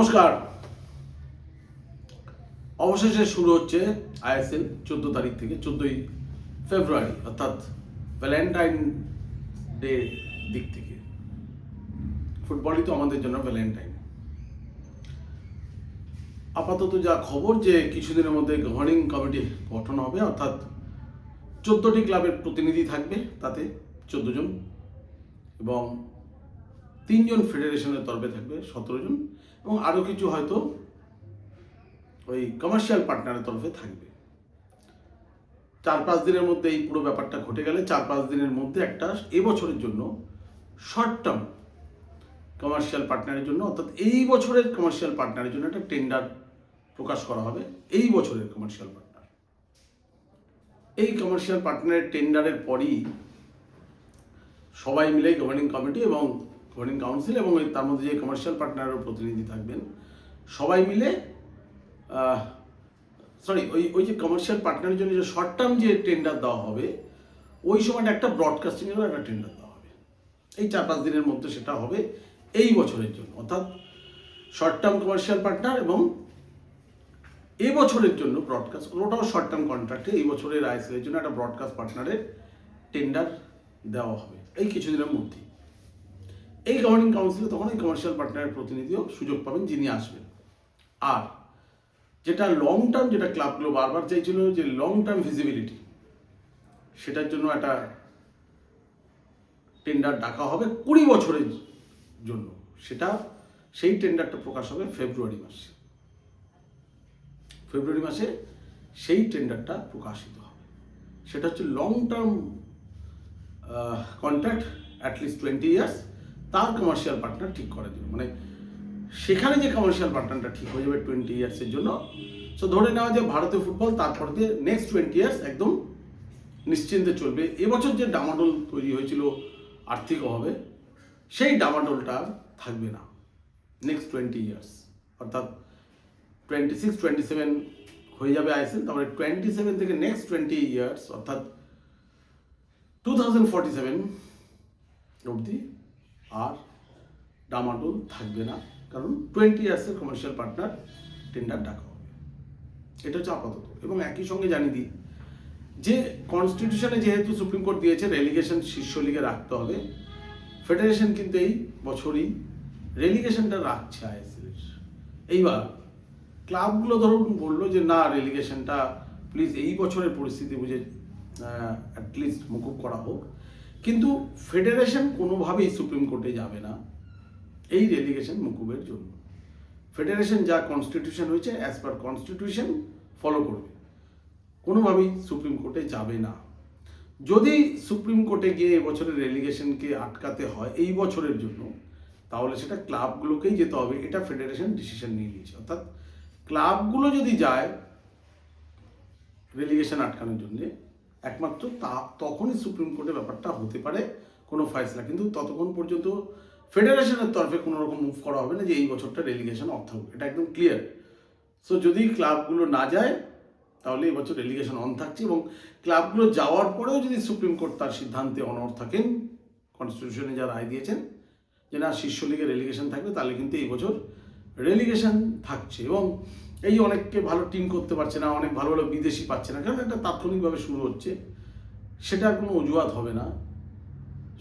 নমস্কার। অবশেষে শুরু হচ্ছে আইএসএল চোদ্দ তারিখ থেকে, চোদ্দই ফেব্রুয়ারি, অর্থাৎ ভ্যালেন্টাইন ডে দিক থেকে। ফুটবলই তো আমাদের জন্য ভ্যালেন্টাইন। আপাতত যা খবর যে কিছুদিনের মধ্যে গভর্নিং কমিটি গঠন হবে, অর্থাৎ চোদ্দটি ক্লাবের প্রতিনিধি থাকবে, তাতে চোদ্দ জন। এবং তিনজন ফেডারেশনের তরফে থাকবে, সতেরো জন, এবং আরও কিছু হয়তো ওই কমার্শিয়াল পার্টনারের তরফে থাকবে। চার পাঁচ দিনের মধ্যে এই পুরো ব্যাপারটা ঘটে গেলে চার পাঁচ দিনের মধ্যে একটা এবছরের জন্য শর্ট টার্ম কমার্শিয়াল পার্টনারের জন্য, অর্থাৎ এই বছরের কমার্শিয়াল পার্টনারের জন্য একটা টেন্ডার প্রকাশ করা হবে, এই বছরের কমার্শিয়াল পার্টনার এই কমার্শিয়াল পার্টনারের টেন্ডারের পরই সবাই মিলে গভর্নিং কমিটি এবং গভর্নিং কাউন্সিল এবং তার মধ্যে যে কমার্শিয়াল পার্টনারের প্রতিনিধি থাকবেন, সবাই মিলে সরি ওই ওই যে কমার্শিয়াল পার্টনারের জন্য যে শর্ট টার্ম যে টেন্ডার দেওয়া হবে, ওই সময়টা একটা ব্রডকাস্টিংয়েরও একটা টেন্ডার দেওয়া হবে। এই চার পাঁচ দিনের মধ্যে সেটা হবে এই বছরের জন্য। অর্থাৎ শর্ট টার্ম কমার্শিয়াল পার্টনার এবং এই বছরের জন্য ব্রডকাস্ট ওটাও শর্ট টার্ম কন্ট্রাক্টে এই বছরের আইএসএল এর জন্য একটা ব্রডকাস্ট পার্টনারের টেন্ডার দেওয়া হবে। এই কিছুদিনের মধ্যেই। এই গভর্নিং কাউন্সিলে তখন এই কমার্শিয়াল পার্টনারের প্রতিনিধিও সুযোগ পাবেন যিনি আসবেন। আর যেটা লং টার্ম যেটা ক্লাবগুলো বারবার চাইছিল যে লং টার্ম ভিজিবিলিটি সেটার জন্য একটা টেন্ডার ডাকা হবে কুড়ি বছরের জন্য। সেটা, সেই টেন্ডারটা প্রকাশ হবে ফেব্রুয়ারি মাসে। ফেব্রুয়ারি মাসে সেই টেন্ডারটা প্রকাশিত হবে। সেটা হচ্ছে long term contract at least twenty years তার কমার্শিয়াল পার্টনার ঠিক করার জন্য। মানে সেখানে যে কমার্শিয়াল পার্টনারটা ঠিক হয়ে যাবে টোয়েন্টি ইয়ার্সের জন্য। সো ধরে নেওয়া যে ভারতীয় ফুটবল তারপর দিয়ে নেক্সট টোয়েন্টি ইয়ার্স একদম নিশ্চিন্তে চলবে। এবছর যে ডামাডোল তৈরি হয়েছিল আর্থিক অভাবে, সেই ডামাডোলটা থাকবে না। নেক্সট টোয়েন্টি ইয়ার্স অর্থাৎ টোয়েন্টি সিক্স টোয়েন্টি সেভেন হয়ে যাবে আইসিএল তারপরে টোয়েন্টি সেভেন থেকে নেক্সট টোয়েন্টি ইয়ার্স অর্থাৎ টু থাউজেন্ড ফর্টি সেভেন অবধি আর ডামাডোল থাকবে না। কারণ টোয়েন্টি ইয়ার্সের কমার্শিয়াল পার্টনার টেন্ডার ডাকা হবে। এটা হচ্ছে আপাতত। এবং একই সঙ্গে জানিয়ে দিই, যে কনস্টিটিউশনে যেহেতু সুপ্রিম কোর্ট দিয়েছে রেলিগেশন শীর্ষ লিগে রাখতে হবে ফেডারেশন কিন্তু এই বছরই রেলিগেশনটা রাখছে আইএসএল এইবার ক্লাবগুলো ধরুন বলল যে, না রেলিগেশনটা প্লিজ এই বছরের পরিস্থিতি বুঝে অ্যাটলিস্ট মুকুব করা হোক। কিন্তু ফেডারেশন কোনোভাবেই সুপ্রিম কোর্টে যাবে না। এই রেলিগেশন মুকুবের জন্য। ফেডারেশন যা কনস্টিটিউশন হয়েছে অ্যাজ পার কনস্টিটিউশন ফলো করবে। কোনোভাবেই সুপ্রিম কোর্টে যাবে না। যদি সুপ্রিম কোর্টে গিয়ে এবছরের রেলিগেশনকে আটকাতে হয়, এই বছরের জন্য, তাহলে সেটা ক্লাবগুলোকেই যেতে হবে। এটা ফেডারেশন ডিসিশন নিয়ে নিয়েছে। অর্থাৎ ক্লাবগুলো যদি যায় রেলিগেশন আটকানোর জন্যে একমাত্র তা তখনই সুপ্রিম কোর্টে ব্যাপারটা হতে পারে কোনো ফয়সলা কিন্তু ততক্ষণ পর্যন্ত ফেডারেশনের তরফে কোনো রকম মুভ করা হবে না যে এই বছরটা রেলিগেশন অর্থ থাকবে এটা একদম ক্লিয়ার সো যদি ক্লাবগুলো না যায়, তাহলে এই বছর রেলিগেশন অন থাকছে এবং ক্লাবগুলো যাওয়ার পরেও যদি সুপ্রিম কোর্ট তার সিদ্ধান্তে অনর থাকেন কনস্টিটিউশনে যা রায় দিয়েছেন, যে না, শীর্ষ লিগে রেলিগেশন থাকবে, তাহলে কিন্তু এই বছর রেলিগেশন থাকছে। এবং এই অনেককে ভালো টিম করতে পারছে না, অনেক ভালো ভালো বিদেশি পাচ্ছে না, কারণ এটা তাৎক্ষণিকভাবে শুরু হচ্ছে। সেটা কোনো অজুহাত হবে না।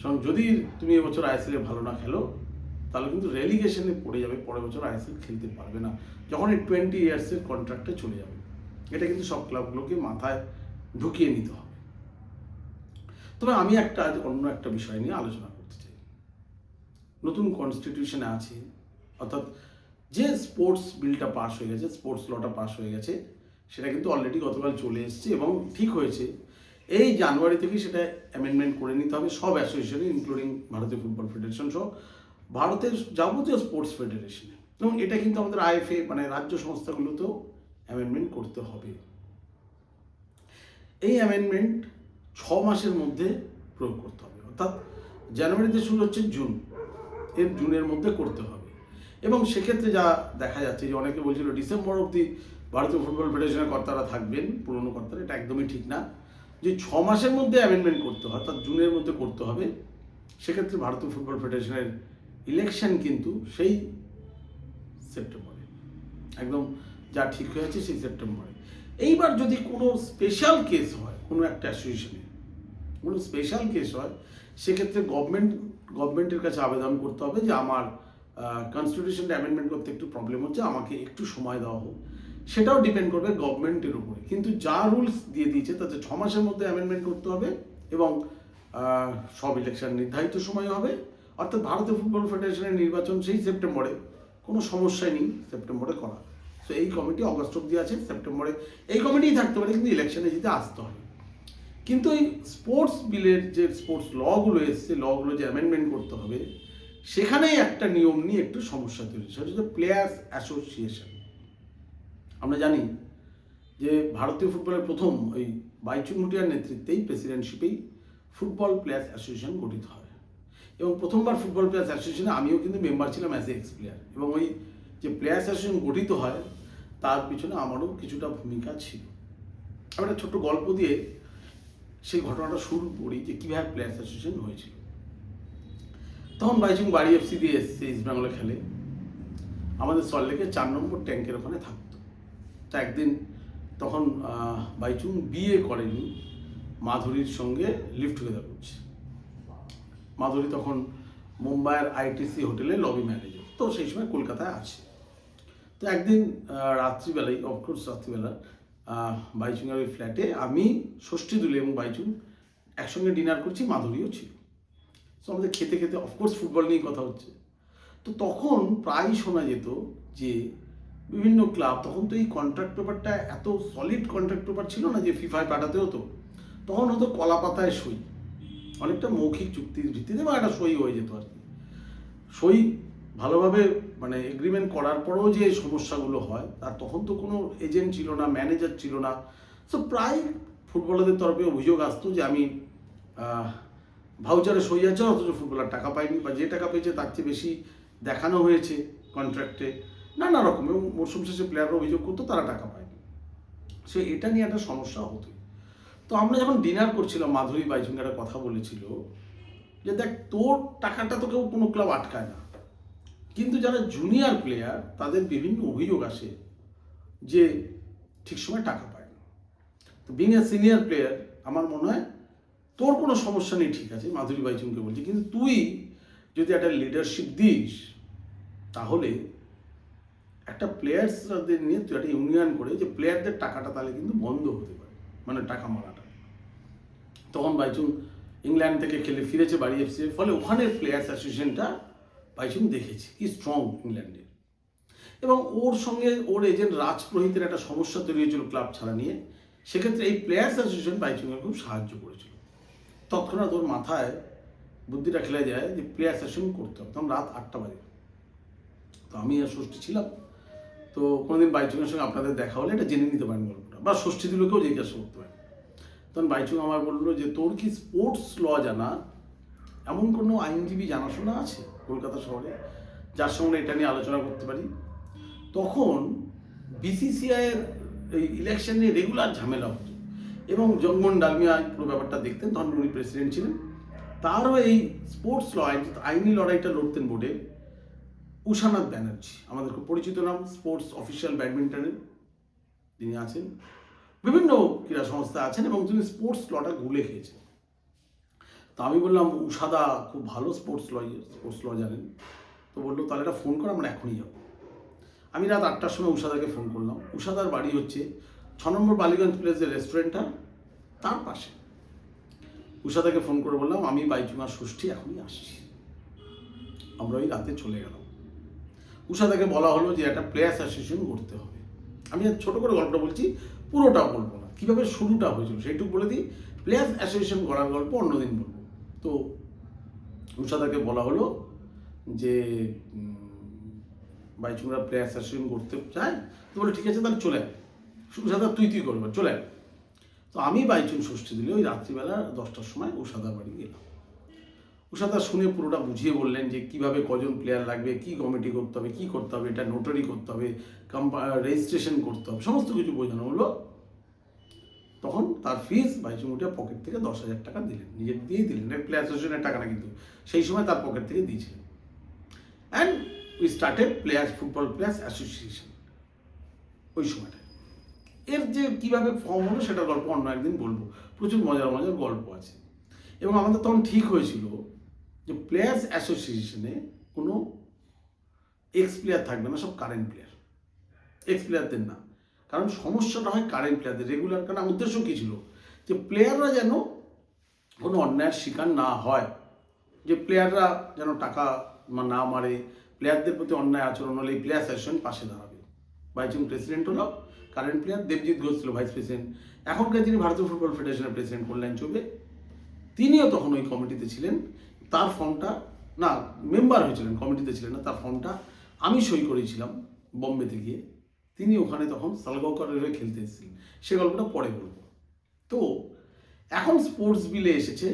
সং যদি তুমি এবছর আইএসএল ভালো না খেলো, তাহলে কিন্তু রেলিগেশনে পড়ে যাবে, পরের বছর আইএসএল খেলতে পারবে না। যখন এই টোয়েন্টি ইয়ার্সের কন্ট্রাক্টে চলে যাবে। এটা কিন্তু সব ক্লাবগুলোকে মাথায় ঢুকিয়ে নিতে হবে। তবে আমি একটা অন্য একটা বিষয় নিয়ে আলোচনা করতে চাই। নতুন কনস্টিটিউশনে আছে, অর্থাৎ যে স্পোর্টস বিলটা পাস হয়ে গেছে স্পোর্টস লটা পাস হয়ে গেছে, সেটা কিন্তু অলরেডি গতকাল চলে এসেছে এবং ঠিক হয়েছে। এই জানুয়ারি থেকে সেটা অ্যামেন্ডমেন্ট করে নিতে হবে, সব অ্যাসোসিয়েশনে ইনক্লুডিং ভারতীয় ফুটবল ফেডারেশন সহ। ভারতের যাবতীয় স্পোর্টস ফেডারেশনে এবং এটা কিন্তু আমাদের আইএফএ মানে রাজ্য সংস্থাগুলোতেও অ্যামেন্ডমেন্ট করতে হবে। এই অ্যামেন্ডমেন্ট ছ মাসের মধ্যে প্রয়োগ করতে হবে, অর্থাৎ জানুয়ারিতে শুরু হচ্ছে জুন। এর জুনের মধ্যে করতে হবে। এবং সেক্ষেত্রে যা দেখা যাচ্ছে যে অনেকে বলছিল ডিসেম্বর অবধি ভারতীয় ফুটবল ফেডারেশনের কর্তারা থাকবেন, পুরনো কর্তারা, এটা একদমই ঠিক না। যে ছ মাসের মধ্যে অ্যামেন্ডমেন্ট করতে হয়, অর্থাৎ জুনের মধ্যে করতে হবে, সেক্ষেত্রে ভারতীয় ফুটবল ফেডারেশনের ইলেকশন কিন্তু সেই সেপ্টেম্বরে। একদম যা ঠিক হয়েছে সেই সেপ্টেম্বরে। এইবার যদি কোনো স্পেশাল কেস হয়, কোনো একটা অ্যাসোসিয়েশনে কোনো স্পেশাল কেস হয়, সেক্ষেত্রে গভর্নমেন্ট গভর্নমেন্টের কাছে আবেদন করতে হবে যে আমার কনস্টিটিউশনটা অ্যামেন্ডমেন্ট করতে একটু প্রবলেম হচ্ছে, আমাকে একটু সময় দেওয়া হোক। সেটাও ডিপেন্ড করবে গভর্নমেন্টের উপরে। কিন্তু যা রুলস দিয়ে দিয়েছে, তাতে ছ মাসের মধ্যে অ্যামেন্ডমেন্ট করতে হবে এবং সব ইলেকশন নির্ধারিত সময় হবে। অর্থাৎ ভারতীয় ফুটবল ফেডারেশনের নির্বাচন সেই সেপ্টেম্বরে, কোনো সমস্যাই নেই সেপ্টেম্বরে করা। তো এই কমিটি অগস্ট অব্দি আছে, সেপ্টেম্বরে এই কমিটিই থাকতে পারে, কিন্তু ইলেকশনে যেতে আসতে হবে। কিন্তু এই স্পোর্টস বিলের যে স্পোর্টস লগুলো এসছে লগুলো যে অ্যামেন্ডমেন্ট করতে হবে সেখানেই একটা নিয়ম নিয়ে একটু সমস্যা তৈরি সেটা হচ্ছে প্লেয়ার্স অ্যাসোসিয়েশন আমরা জানি যে ভারতীয় ফুটবলের প্রথম ওই বাইচুং ভুটিয়ার নেতৃত্বেই প্রেসিডেন্টশিপেই ফুটবল প্লেয়ার্স অ্যাসোসিয়েশন গঠিত হয়। এবং প্রথমবার ফুটবল প্লেয়ার্স অ্যাসোসিয়েশনে আমিও কিন্তু মেম্বার ছিলাম অ্যাজ এ এক্স প্লেয়ার এবং ওই যে প্লেয়ার্স অ্যাসোসিয়েশন গঠিত হয়, তার পিছনে আমারও কিছুটা ভূমিকা ছিল। আমি একটা ছোট্ট গল্প দিয়ে সেই ঘটনাটা শুরু করি যে কীভাবে প্লেয়ার্স অ্যাসোসিয়েশন হয়েছিল। তখন বাইচুং বাড়ি এফসি দিয়ে এসছে ইস্ট বেঙ্গলে খেলে। আমাদের সল্টলেকে চার নম্বর ট্যাঙ্কের ওখানে থাকতো। তা একদিন তখন বাইচুং বিয়ে করেনি, মাধুরীর সঙ্গে লিফট টুগেদার করছে। মাধুরী তখন মুম্বাইয়ের আইটিসি হোটেলে লবি ম্যানেজার তো সেই সময় কলকাতায় আছে। তো একদিন রাত্রিবেলায় অফকোর্স রাত্রিবেলা বাইচুংয়ের ওই ফ্ল্যাটে আমি ষষ্ঠী দুলি এবং বাইচুং একসঙ্গে ডিনার করছি, মাধুরীও ছিল। তো আমাদের খেতে খেতে অফকোর্স ফুটবল নিয়েই কথা হচ্ছে। তো তখন প্রায় শোনা যেত যে, বিভিন্ন ক্লাব তখন তো এই কন্ট্রাক্ট পেপারটা এত সলিড কন্ট্রাক্ট পেপার ছিল না যে ফিফায় পাঠাতে হতো। তখন হতো কলা পাতায় সই। অনেকটা মৌখিক চুক্তির ভিত্তিতে বা একটা সই হয়ে যেত আর কি। সই ভালোভাবে মানে এগ্রিমেন্ট করার পরেও যে সমস্যাগুলো হয় তার তখন তো কোনো এজেন্ট ছিল না ম্যানেজার ছিল না। তো প্রায় ফুটবলারদের তরফে অভিযোগ আসতো যে আমি ভাউচারে সই আছে, অথচ ফুটবলার টাকা পায়নি বা যে টাকা পেয়েছে তার চেয়ে বেশি দেখানো হয়েছে কন্ট্রাক্টে নানা রকম, এবং মরশুম শেষে প্লেয়াররা অভিযোগ করতো তারা টাকা পায়নি। সো এটা নিয়ে একটা সমস্যা হতোই। তো আমরা যখন ডিনার করছিলাম, মাধুরী বাইচুং একটা কথা বলেছিল যে, দেখ, তোর টাকাটা তো কেউ কোনো ক্লাব আটকায় না। কিন্তু যারা জুনিয়র প্লেয়ার তাদের বিভিন্ন অভিযোগ আসে যে, ঠিক সময় টাকা পায় না তো বিং এ সিনিয়র প্লেয়ার আমার মনে হয় তোর কোনো সমস্যা নেই, ঠিক আছে, মাধুরী বাইচুংকে বলছি, কিন্তু তুই যদি একটা লিডারশিপ দিস, তাহলে একটা প্লেয়ার্সদের নিয়ে তুই একটা ইউনিয়ন করে যে প্লেয়ারদের টাকাটা তাহলে কিন্তু বন্ধ হতে পারে মানে টাকা মারাটা। তখন বাইচুং ইংল্যান্ড থেকে খেলে ফিরেছে বাড়ি এসছে ফলে ওখানের প্লেয়ার্স অ্যাসোসিয়েশনটা বাইচুং দেখেছে, কি স্ট্রং ইংল্যান্ডের। এবং ওর সঙ্গে ওর এজেন্ট রাজপুরোহিতের একটা সমস্যা তৈরি হয়েছিল ক্লাব ছাড়া নিয়ে, সেক্ষেত্রে এই প্লেয়ার্স অ্যাসোসিয়েশন বাইচুংয়ের খুব সাহায্য করেছিল। তৎক্ষণাৎ ওর মাথায় বুদ্ধিটা খেলে যায় যে প্লেয়ার্স অ্যাসোসিয়েশন করতে হবে। তখন রাত আটটা বাজে। তো আমি আর ষষ্ঠী ছিলাম। তো কোনোদিন বাইচুংয়ের সঙ্গে আপনাদের দেখা হলে এটা জেনে নিতে পারেন গল্পটা। বা ষষ্ঠী দিলকেও জিজ্ঞাসা করতে পারেন। তখন বাইচুং আমার বলল যে, তোর কি স্পোর্টস ল জানা? এমন কোনো আইনজীবী জানাশোনা আছে কলকাতা শহরে? যার সঙ্গে এটা নিয়ে আলোচনা করতে পারি? তখন বিসিসিআইয়ের এই ইলেকশন নিয়ে রেগুলার ঝামেলা হতো এবং জগমোহন ডালমিয়া পুরো ব্যাপারটা দেখতেন, তখন উনি প্রেসিডেন্ট ছিলেন। তারও এই স্পোর্টস ল আইনি লড়াইটা লড়তেন বোর্ডে উষানাথ ব্যানার্জি, আমাদের খুব পরিচিত নাম স্পোর্টস অফিসিয়াল ব্যাডমিন্টনের তিনি আছেন। বিভিন্ন ক্রীড়া সংস্থা আছেন এবং তিনি স্পোর্টস লটা গুলে খেয়েছেন। তো আমি বললাম, উষাদা খুব ভালো স্পোর্টস ল স্পোর্টস ল জানেন। তো বলল, তাহলে একটা ফোন করে, আমরা এখনই যাব। আমি রাত আটটার সময় উষাদাকে ফোন করলাম। উষাদার বাড়ি হচ্ছে ছ নম্বর বালিগঞ্জ প্লেসের রেস্টুরেন্টটা তার পাশে। উষাদাকে ফোন করে বললাম, আমি বাইচুমার ষষ্ঠী, এখনই আসছি। আমরা ওই রাতে চলে গেলাম। উষাদাকে বলা হলো যে, একটা প্লেয়ার্স অ্যাসোসিয়েশন করতে হবে। আমি ছোট করে গল্পটা বলছি পুরোটা বলব না। কীভাবে শুরুটা হয়েছিল সেইটুকু বলে দিই। প্লেয়ার্স অ্যাসোসিয়েশন করার গল্প অন্যদিন বলব। তো উষাদাকে বলা হলো যে বাইচুংরা প্লেয়ার্স অ্যাসোসিয়েশন করতে চায়? তো বলে, ঠিক আছে, তাহলে চলে উষাদা তুই তুই করবে, চলে তো আমি বাইচুন ষষ্ঠী দিলে ওই রাত্রিবেলা দশটার সময় উষাদা বাড়ি গেলাম। উষাদা শুনে পুরোটা বুঝিয়ে বললেন যে কীভাবে কজন প্লেয়ার লাগবে, কি কমিটি করতে হবে, কি করতে হবে, এটা নোটারি করতে হবে রেজিস্ট্রেশন করতে হবে, সমস্ত কিছু বোঝানো হলো। তখন তার ফিস বাইচুমুটিয়া পকেট থেকে দশ হাজার টাকা দিলেন, নিজের দিয়েই দিলেন প্লেয়ার অ্যাসোসিয়েশনের টাকা না কিন্তু, সেই সময় তার পকেট থেকে দিয়েছিলেন। And we started players football players association ওই সময়টা এর যে কীভাবে ফর্ম হলো সেটা গল্প অন্য একদিন বলব। প্রচুর মজার মজার গল্প আছে। এবং আমাদের তখন ঠিক হয়েছিল যে প্লেয়ার্স অ্যাসোসিয়েশনে কোনো এক্স প্লেয়ার থাকবে না, সব কারেন্ট প্লেয়ার এক্স প্লেয়ারদের না কারণ সমস্যাটা হয় কারেন্ট প্লেয়ারদের রেগুলার কারণ উদ্দেশ্য কী ছিল? যে প্লেয়াররা যেন কোনো অন্যায়ের শিকার না হয়। যে প্লেয়াররা যেন টাকা না মারে প্লেয়ারদের প্রতি অন্যায় আচরণ হলে এই প্লেয়ার অ্যাসোসিয়েশন পাশে দাঁড়াবে। বাইচুং প্রেসিডেন্ট হলো কারেন্ট প্লেয়ার দেবজিৎ ঘোষ ছিল ভাইস প্রেসিডেন্ট এখনকার যিনি ভারতীয় ফুটবল ফেডারেশনের প্রেসিডেন্ট কল্যাণ চৌবে, তিনিও তখন ওই কমিটিতে ছিলেন। তার ফর্মটা না মেম্বার হয়েছিলেন কমিটিতে ছিলেন না, তার ফর্মটা আমি সই করেছিলাম বোম্বেতে গিয়ে। তিনি ওখানে তখন সালগাঁওকারের হয়ে খেলতে এসেছিলেন। সে গল্পটা পরে বলব। তো, এখন স্পোর্টস বিলে এসেছে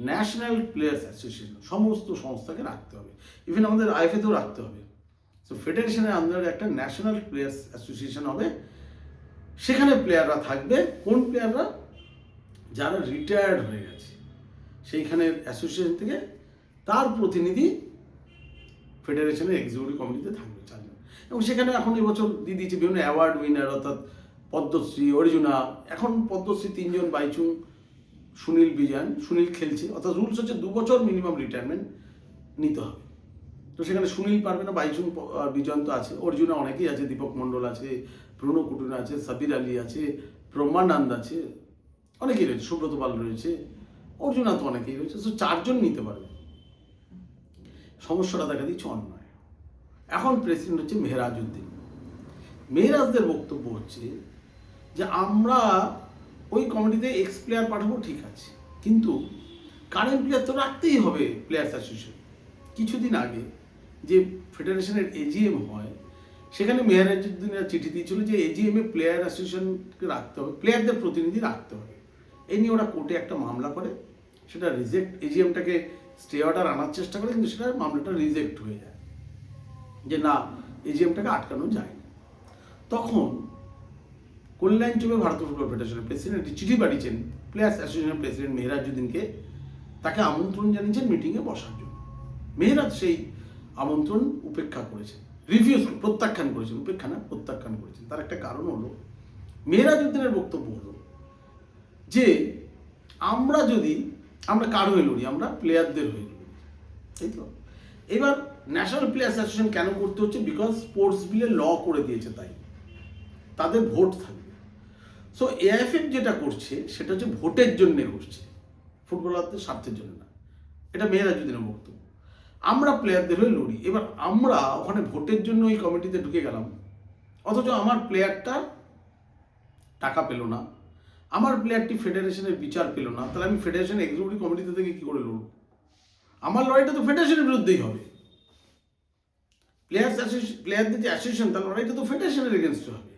ন্যাশনাল প্লেয়ার্স অ্যাসোসিয়েশন সমস্ত সংস্থাকে রাখতে হবে। ইভেন আমাদের আইএফএতেও রাখতে হবে। সো ফেডারেশনের আন্ডারে একটা ন্যাশনাল প্লেয়ার্স অ্যাসোসিয়েশন হবে। সেখানে প্লেয়াররা থাকবে। কোন প্লেয়াররা যারা রিটায়ার্ড হয়ে গেছে। সেইখানের অ্যাসোসিয়েশন থেকে তার প্রতিনিধি ফেডারেশনের এক্সিকিউটিভ কমিটিতে থাকবে চারজন। এবং সেখানে এখন এবছর দিয়ে দিয়েছে বিভিন্ন অ্যাওয়ার্ড উইনার অর্থাৎ পদ্মশ্রী, অর্জুনা। এখন পদ্মশ্রী তিনজন, বাইচুং, সুনীল বিজয়ন সুনীল খেলছে। অর্থাৎ রুলস হচ্ছে দু বছর মিনিমাম রিটায়ারমেন্ট নিতে হবে। তো সেখানে সুনীল পারবে না, বাইচুং বিজয়ন তো আছে, অর্জুনা অনেকেই আছে, দীপক মণ্ডল আছে প্রণব কুটুনা আছে, সাবির আলী আছে, ব্রহ্মানন্দ আছে, অনেকেই রয়েছে, সুব্রত পাল রয়েছে, অর্জুনা তো অনেকেই রয়েছে সো চারজন নিতে পারবে। সমস্যাটা দেখা দিচ্ছে অন্যায়। এখন প্রেসিডেন্ট হচ্ছে মেহরাজ উদ্দিন মেহরাজদের বক্তব্য হচ্ছে যে আমরা ওই কমিটিতে এক্স প্লেয়ার পাঠাবো, ঠিক আছে। কিন্তু কারেন্ট প্লেয়ার তো রাখতেই হবে প্লেয়ার্স অ্যাসোসিয়েশন কিছুদিন আগে যে ফেডারেশনের এজিএম হয় সেখানে মেহরাজউদ্দিনের চিঠি দিয়েছিল যে এজিএম এ প্লেয়ার অ্যাসোসিয়েশনকে রাখতে হবে প্লেয়ারদের প্রতিনিধি রাখতে হবে। এই নিয়ে ওরা কোর্টে একটা মামলা করে, সেটা রিজেক্ট এজিএমটাকে স্টে অর্ডার আনার চেষ্টা করে, কিন্তু সেটা মামলাটা রিজেক্ট হয়ে যায়। যে না এজিএমটাকে আটকানো যায় না তখন কল্যাণ চৌবে ভারতীয় ফুটবল ফেডারেশনের প্রেসিডেন্ট চিঠি পাঠিয়েছেন প্লেয়ার্স অ্যাসোসিয়েশনের প্রেসিডেন্ট মেহরাজুদ্দিনকে তাকে আমন্ত্রণ জানিয়েছেন মিটিংয়ে বসার জন্য। মেহরাজ সেই আমন্ত্রণ উপেক্ষা করেছেন। রিভিউজ প্রত্যাখ্যান করেছেন উপেক্ষা না প্রত্যাখ্যান করেছেন। তার একটা কারণ হলো, মেহরাজউদ্দিনের বক্তব্য হলো যে, আমরা যদি, আমরা কার হয়ে লড়ি? আমরা প্লেয়ারদের হয়ে লড়ি। তাই তো? এবার ন্যাশনাল প্লেয়ার্স অ্যাসোসিয়েশন কেন করতে হচ্ছে? বিকজ স্পোর্টস বিলে ল করে দিয়েছে তাই। তাদের ভোট থাকবে। সো এআইএফএফ যেটা করছে, সেটা হচ্ছে ভোটের জন্য করছে। ফুটবলারদের স্বার্থের জন্য না। এটা মেয়েরাজুদ্দিনের বক্তব্য। আমরা প্লেয়ারদের হয়ে লড়ি। এবার আমরা ওখানে ভোটের জন্য ওই কমিটিতে ঢুকে গেলাম। অথচ আমার প্লেয়ারটা টাকা পেল না। আমার প্লেয়ারটি ফেডারেশনের বিচার পেল না। তাহলে আমি ফেডারেশন এক্সিকিউটিভ কমিটিতে থেকে কী করে লড়ব? আমার লড়াইটা তো ফেডারেশনের বিরুদ্ধেই হবে। প্লেয়ার্স প্লেয়ারদের যে অ্যাসোসিয়েশন তার লড়াইটা তো ফেডারেশনের এগেনস্টে হবে।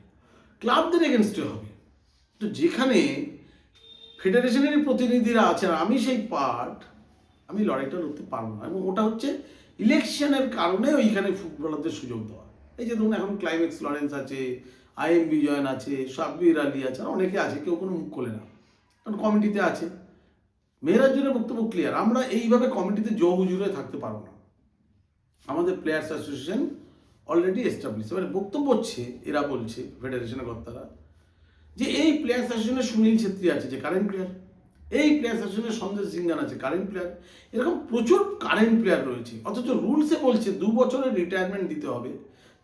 ক্লাবদের এগেনস্টে হবে। তো যেখানে ফেডারেশনেরই প্রতিনিধিরা আছেন, আমি সেই পার্ট আমি লড়াইটা লড়তে পারব না। এবং ওটা হচ্ছে ইলেকশনের কারণে ওইখানে ফুটবলারদের সুযোগ দেওয়া। এই যে ধরুন এখন ক্লাইম্যাক্স লরেন্স আছে, আই এম বিজয়ন আছে, সাব্বির আলী আছে, আর অনেকে আছে, কেউ কোনো মুখ খোলে না। কারণ কমিটিতে আছে। মেয়েরাজুরের বক্তব্য ক্লিয়ার আমরা এইভাবে কমিটিতে জো হুজুরে থাকতে পারব না। আমাদের প্লেয়ার্স অ্যাসোসিয়েশন অলরেডি এস্টাবলিশ এবারে বক্তব্য হচ্ছে, এরা বলছে ফেডারেশনের কর্তারা, যে এই প্লেয়ার্স অ্যাসোসিয়েশনের সুনীল ছেত্রী আছে, যে কারেন্ট প্লেয়ার এই প্লেয়ার্স অ্যাসোসিয়েশনের সন্দেশ সিংহান আছে কারেন্ট প্লেয়ার এরকম প্রচুর কারেন্ট প্লেয়ার রয়েছে। অথচ রুলসে বলছে, দু বছরের রিটায়ারমেন্ট দিতে হবে,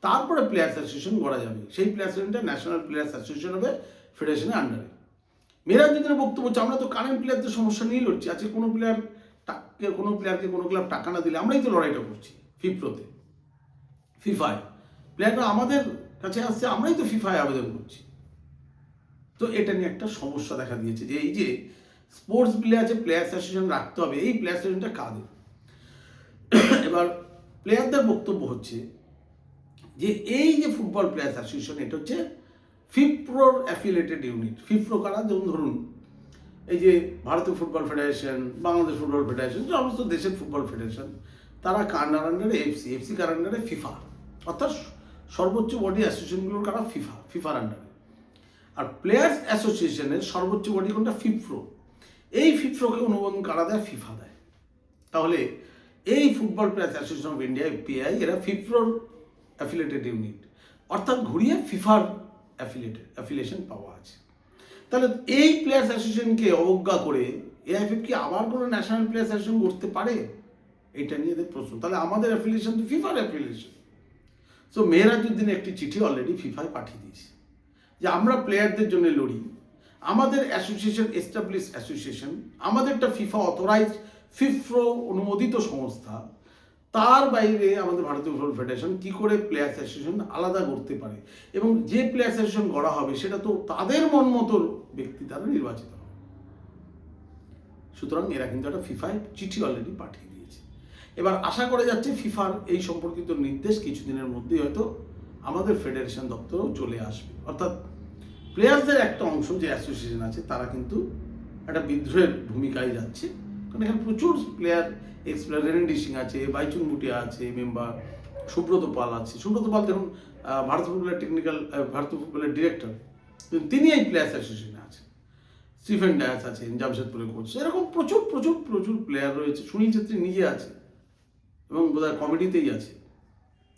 তারপরে প্লেয়ার্স অ্যাসোসিয়েশন গড়া যাবে। সেই প্লেয়ার্স অ্যাসোসিয়েশনটা ন্যাশনাল প্লেয়ার্স অ্যাসোসিয়েশন হবে ফেডারেশনের আন্ডারে মেয়েরাজুদ্দিনের বক্তব্য হচ্ছে, আমরা তো কারেন্ট প্লেয়ারদের সমস্যা নিয়ে লড়ছি। আজকে কোনো প্লেয়ার কোনো প্লেয়ারকে কোনো ক্লাব টাকা না দিলে আমরাই তো লড়াইটা করছি ফিফ্রোতে ফিফায় প্লেয়াররা আমাদের কাছে আসছে, আমরাই তো ফিফায় আবেদন করছি। তো এটা নিয়ে একটা সমস্যা দেখা দিয়েছে যে, এই যে স্পোর্টস বিলে আছে প্লেয়ার অ্যাসোসিয়েশন রাখতে হবে, এই প্লেয়ার অ্যাসোসিয়েশনটা কাদের? এবার প্লেয়ারদের বক্তব্য হচ্ছে যে, এই যে ফুটবল প্লেয়ার অ্যাসোসিয়েশন এটা হচ্ছে ফিফপ্রোর অ্যাফিলেটেড ইউনিট ফিফপ্রো কারা? যেমন ধরুন, এই যে ভারতীয় football federation Bangladesh football federation সমস্ত দেশের ফুটবল ফেডারেশন তারা কার আন্ডারে এফসি এফসি কার আন্ডারে ফিফা অর্থাৎ সর্বোচ্চ বডি অ্যাসোসিয়েশনগুলোর কারা? ফিফা ফিফার আন্ডারে আর প্লেয়ার্স অ্যাসোসিয়েশনের সর্বোচ্চ বডি কোনটা? ফিফপ্রো এই ফিফপ্রোকে অনুমোদন কারা দেয়? ফিফা দেয়। তাহলে এই football players association of India FPI এরা ফিফ্রোর অ্যাফিলেটেড ইউনিট অর্থাৎ ঘুরিয়ে ফিফার অ্যাফিলেটেড অ্যাফিলিয়েশন পাওয়া আছে। তাহলে এই প্লেয়ার্স অ্যাসোসিয়েশনকে অবজ্ঞা করে এআইএফএফ কি আবার কোনো ন্যাশনাল প্লেয়ার্স অ্যাসোসিয়েশন করতে পারে? এটা নিয়ে প্রশ্ন। তাহলে আমাদের অ্যাফিলিয়েশন তো ফিফার অ্যাফিলিয়েশন সো মেহরাজউদ্দিন একটি চিঠি অলরেডি ফিফায় পাঠিয়ে দিয়েছে। যে আমরা প্লেয়ারদের জন্য লড়ি আমাদের অ্যাসোসিয়েশন এস্টাবলিশ অ্যাসোসিয়েশন আমাদেরটা ফিফা অথরাইজড ফিফ্রো অনুমোদিত সংস্থা। তার বাইরে আমাদের ভারতীয় ফুটবল ফেডারেশন কি করে প্লেয়ার্স অ্যাসোসিয়েশন আলাদা করতে পারে? এবং যে প্লেয়ার্স অ্যাসোসিয়েশন গড়া হবে, সেটা তো তাদের মন মতো ব্যক্তি দ্বারা নির্বাচিত হবে। সুতরাং এরা কিন্তু একটা ফিফায় চিঠি অলরেডি পাঠিয়ে দিয়েছে। এবার আশা করে যাচ্ছে ফিফার এই সম্পর্কিত নির্দেশ কিছুদিনের মধ্যেই হয়তো আমাদের ফেডারেশন দপ্তরেও চলে আসবে। অর্থাৎ প্লেয়ার্সদের একটা অংশ যে অ্যাসোসিয়েশন আছে, তারা কিন্তু একটা বিদ্রোহের ভূমিকায় যাচ্ছে। কারণ এখানে প্রচুর player ex player Renedy Singh আছে বাইচুং ভুটিয়া আছে মেম্বার সুব্রত পাল আছে। সুব্রত পাল দেখুন ভারত ফুটবলের টেকনিক্যাল ভারত ফুটবলের ডিরেক্টর তিনি এই প্লেয়ার অ্যাসোসিয়েশনে আছেন। স্টিফেন ডায়াস আছেন, জামশেদপুরের কোচ এরকম প্রচুর প্রচুর প্রচুর প্লেয়ার রয়েছে। সুনীল ছেত্রী নিজে আছে এবং বোধহয় কমিটিতেই আছে।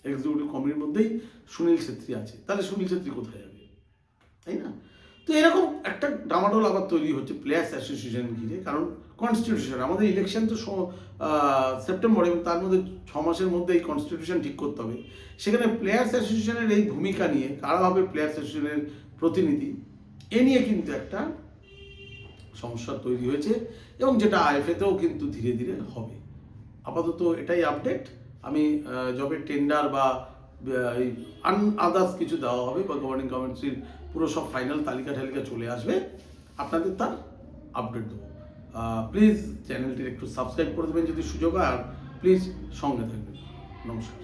এক্সিকিউটিভ কমিটির মধ্যেই সুনীল ছেত্রী আছে। তাহলে সুনীল ছেত্রী কোথায় যাবে তাই না? তো এরকম একটা ডামাডোল আবার তৈরি হচ্ছে প্লেয়ার্স অ্যাসোসিয়েশন ঘিরে। কারণ কনস্টিটিউশন আমাদের ইলেকশন তো সেপ্টেম্বর এবং তার মধ্যে ছ মাসের মধ্যে এই কনস্টিটিউশন ঠিক করতে হবে। সেখানে প্লেয়ার্স অ্যাসোসিয়েশনের এই ভূমিকা নিয়ে কারা হবে প্লেয়ার্স অ্যাসোসিয়েশনের প্রতিনিধি, এ নিয়ে কিন্তু একটা সমস্যা তৈরি হয়েছে এবং যেটা আইএফএতেও কিন্তু ধীরে ধীরে হবে। আপাতত এটাই আপডেট আমি যবে টেন্ডার বা এই আন আদার্স কিছু দেওয়া হবে বা গভর্নিং কমিটির পুরো সব ফাইনাল তালিকা ঠালিকা চলে আসবে। আপনাদের তার আপডেট দেবো। প্লিজ চ্যানেলটির একটু সাবস্ক্রাইব করে দেবেন যদি সুযোগ হয়, আর প্লিজ সঙ্গে থাকবেন। নমস্কার।